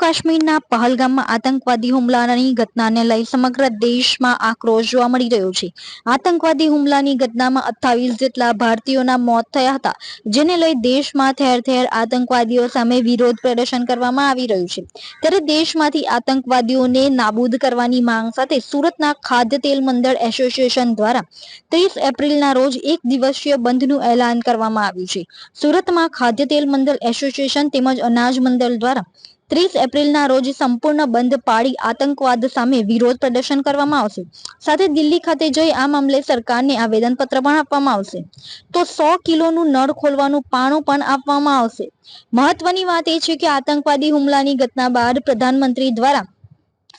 કાશ્મીરના પહલગામમાં આતંકવાદી હુમલાની ઘટનાને લઈ સમગ્ર દેશમાં આક્રોશ જોવા મળી રહ્યો છે. આતંકવાદી હુમલાની ઘટનામાં અઠ્ઠાવીસ જેટલા ભારતીયોના મોત થયા હતા, જેને લઈ દેશમાં ઠેર ઠેર આતંકવાદીઓ સામે વિરોધ પ્રદર્શન કરવામાં આવી રહ્યું છે. ત્યારે દેશમાંથી આતંકવાદીઓને નાબૂદ કરવાની માંગ સાથે સુરતના ખાદ્ય તેલ મંડળ એસોસિએશન દ્વારા ત્રીસ એપ્રિલના રોજ એક દિવસીય બંધનું એલાન કરવામાં આવ્યું છે. સુરતમાં ખાદ્ય તેલ મંડળ એસોસિએશન તેમજ અનાજ મંડળ દ્વારા ત્રીસ એપ્રિલના રોજ સંપૂર્ણ બંધ પાડી આતંકવાદ સામે વિરોધ પ્રદર્શન કરવામાં આવશે. સાથે દિલ્હી ખાતે જઈ આ મામલે સરકારને આવેદનપત્ર પણ આપવામાં આવશે. તો સો કિલોનું નળ ખોલવાનું પાણું પણ આપવામાં આવશે. મહત્વની વાત એ છે કે આતંકવાદી હુમલાની ઘટના બાદ પ્રધાનમંત્રી દ્વારા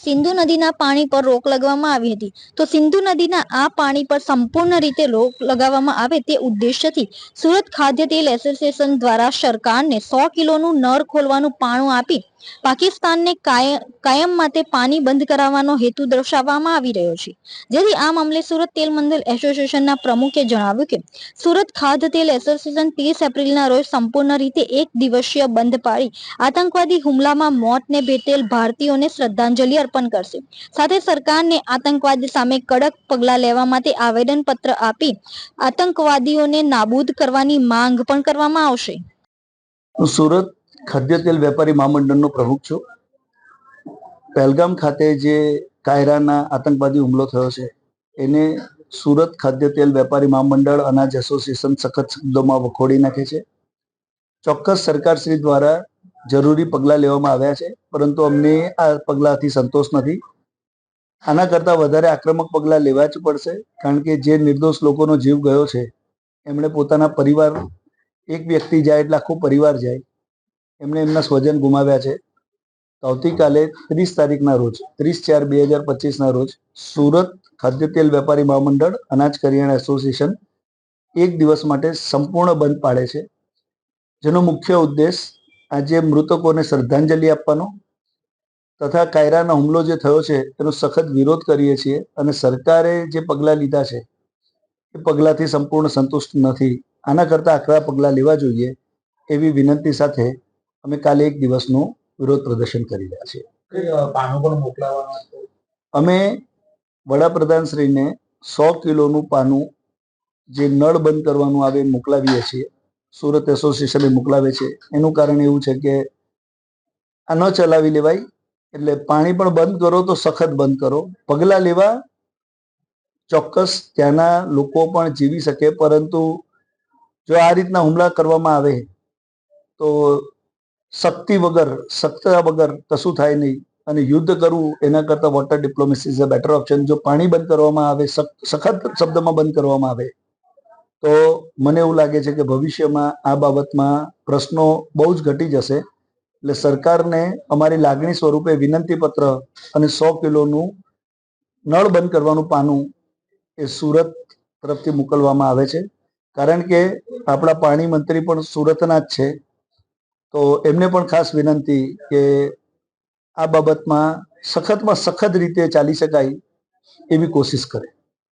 સિંધુ નદીના પાણી પર રોક લગાવવામાં આવી હતી. તો સિંધુ નદીના આ પાણી પર સંપૂર્ણ રીતે રોક લગાવવામાં આવે તે ઉદ્દેશ્યથી સુરત ખાદ્ય તેલ એસોસિએશન દ્વારા સરકારને સો કિલોનું નળ ખોલવાનું પાણું આપી પાકિસ્તાનને કાયમ માટે પાણી બંધ કરાવવાનો હેતુ દર્શાવવામાં આવી રહ્યો છે. જેથી આ મામલે સુરત તેલ મંડળ એસોસિએશનના પ્રમુખે જણાવ્યું કે, સુરત ખાદ્ય તેલ એસોસિએશન ત્રીસ એપ્રિલના રોજ સંપૂર્ણ રીતે એક દિવસીય બંધ પાડી આતંકવાદી હુમલામાં મોતને ભેટેલ ભારતીયોને શ્રદ્ધાંજલિ અર્પણ કરશે. સાથે સરકારને આતંકવાદ સામે કડક પગલાં લેવા માટે આવેદનપત્ર આપી આતંકવાદીઓને નાબૂદ કરવાની માંગ પણ કરવામાં આવશે. સુરત ખાદ્ય તેલ વેપારી મહામંડળનો પ્રમુખ છું. પહેલગામ ખાતે જે કાયરાના આતંકવાદી હુમલો થયો છે, એને સુરત ખાદ્ય તેલ વેપારી મહામંડળ અનાજ એસોસિએશન સખત શબ્દોમાં વખોડી નાખે છે. ચોક્કસ સરકારશ્રી દ્વારા જરૂરી પગલાં લેવામાં આવ્યા છે, પરંતુ અમને આ પગલાંથી સંતોષ નથી. આના કરતાં વધારે આક્રમક પગલાં લેવા જ પડશે, કારણ કે જે નિર્દોષ લોકોનો જીવ ગયો છે, એમણે પોતાના પરિવાર, એક વ્યક્તિ જાય એટલે આખો પરિવાર જાય. એમણે એમના સ્વજન ગુમાવ્યા છે. આવતીકાલે ત્રીસ તારીખના રોજ, ત્રીસ ચાર બે હજાર પચીસના રોજ સુરત ખાદ્ય તેલ વેપારી મહામંડળ અનાજ કરિયાણા એસોસિએશન એક દિવસ માટે સંપૂર્ણ બંધ પાડે છે. જેનો મુખ્ય ઉદ્દેશ આજે મૃતકોને શ્રદ્ધાંજલિ આપવાનો તથા કાયરાનો હુમલો જે થયો છે તેનો સખત વિરોધ કરીએ છીએ અને સરકારે જે પગલાં લીધા છે એ પગલાંથી સંપૂર્ણ સંતુષ્ટ નથી. આના કરતાં આકરા પગલાં લેવા જોઈએ એવી વિનંતી સાથે અમે કાલે એક દિવસનું વિરોધ પ્રદર્શન કરી રહ્યા છીએ. અમે વડાપ્રધાનશ્રીને સો કિલોનું પાનું જે નળ બંધ કરવાનું આવે મોકલાવીએ છીએ. સુરત એસોસિએશને મોકલાવે છે. એનું કારણ એવું છે કે આ ન ચલાવી લેવાય એટલે પાણી પણ બંધ કરો તો સખત બંધ કરો. પગલાં લેવા ચોક્કસ ત્યાંના લોકો પણ જીવી શકે પરંતુ જો આ રીતના હુમલા કરવામાં આવે તો શક્તિ વગર, સત્તા વગર કશું થાય નહીં. અને યુદ્ધ કરવું એના કરતાં water diplomacy is a better option જો પાણી બંધ કરવામાં આવે સખ- સખત શબ્દમાં બંધ કરવામાં આવે, તો મને એવું લાગે છે કે ભવિષ્યમાં આ બાબતમાં પ્રશ્નો બહુ જ ઘટી જશે. એટલે સરકારને અમારી લાગણી સ્વરૂપે વિનંતી પત્ર અને સો કિલોનું નળ બંધ કરવાનું પાનું એ સુરત તરફથી મોકલવામાં આવે છે. કારણ કે આપણા પાણી મંત્રી પણ સુરતના જ છે. તો એમને પણ ખાસ વિનંતી કે આ બાબતમાં સખતમાં સખત રીતે ચાલી શકાય એવી કોશિશ કરે.